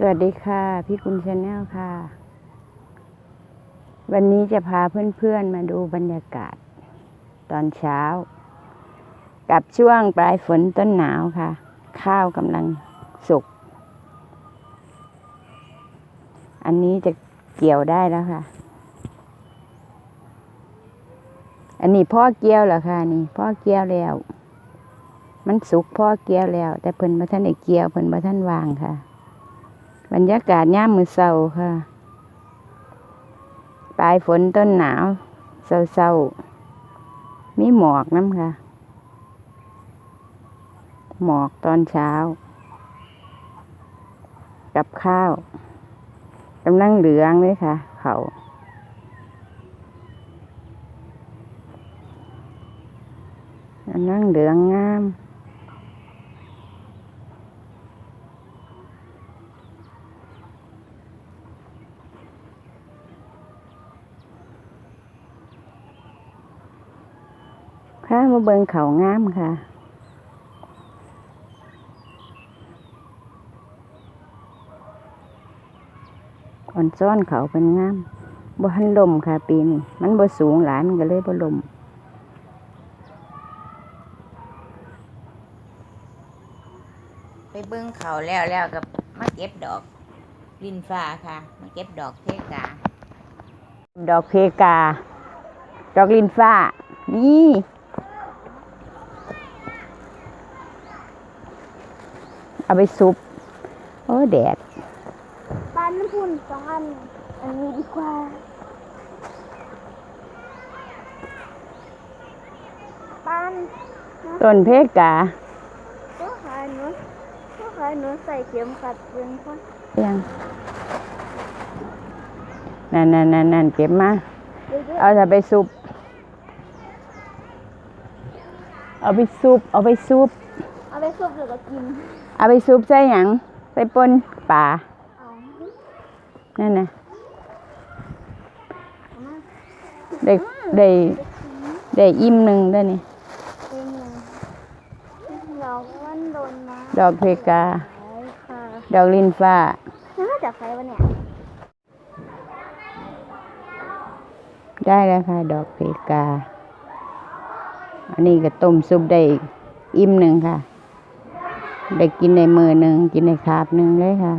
สวัสดีค่ะ พี่กุลชาแนลค่ะ วันนี้จะพาเพื่อนๆมาดูบรรยากาศ ตอนเช้า กับช่วงปลายฝนต้นหนาวค่ะ ข้าวกำลังสุก อันนี้จะเกี่ยวได้แล้วค่ะ อันนี้พ่อเกี่ยวเหรอคะนี่ พ่อเกี่ยวแล้ว มันสุกพ่อเกี่ยวแล้ว แต่เพิ่นมาท่านได้เกี่ยวเพิ่นมาท่านวางค่ะ บรรยากาศย่ามมือเศร้าค่ะ ปลายฝนต้นหนาวเศร้าๆมีหมอกน้ำค่ะ หมอกตอนเช้า กับข้าวกำลังเหลืองเลยค่ะ เขากำลังเหลืองงาม ค่ะมาเบิงเขางามค่ะ อ่อนซ้อนเขาเป็นงามบ่ทันลมค่ะ ปีนี้มันบ่สูงหลายมันก็เลยบ่ลมไปเบิ้งเขาแล้วแล้วกับมาเก็บดอกลินฟ้าค่ะ มาเก็บดอกเพกา ดอกเพกา ดอกลินฟ้า นี่ เอาไปซุปโอ้แดดปานน้ำพุนสองอัน อันนี้ดีกว่าปานต้นเพกาก็ขายหนูก็ขายหนูใส่เข็มขัดเป็นคนยังนั่นนั่นนั่นนั่นเก็บมาเยอะเอาถ้าไปซุป เอาไปซุป เอาไปซุปๆเอา ไปซุปหรือก็กินเอาไปซุปใส่หยังใส่ป่นปลาเอานั่นนะเอามาได้ได้ได้อิ่มหนึ่งได้นี่เป็นไงเราวันโดนมาดอกเพกาขายค่ะดอกลินฟ้าแล้วมาจากใครวะเนี่ยได้แล้วค่ะ ดอกเพกา อันนี้ก็ต้มซุปได้อิ่มหนึ่งค่ะ ได้กินในมือหนึ่งกินในขาบหนึ่งเลยค่ะ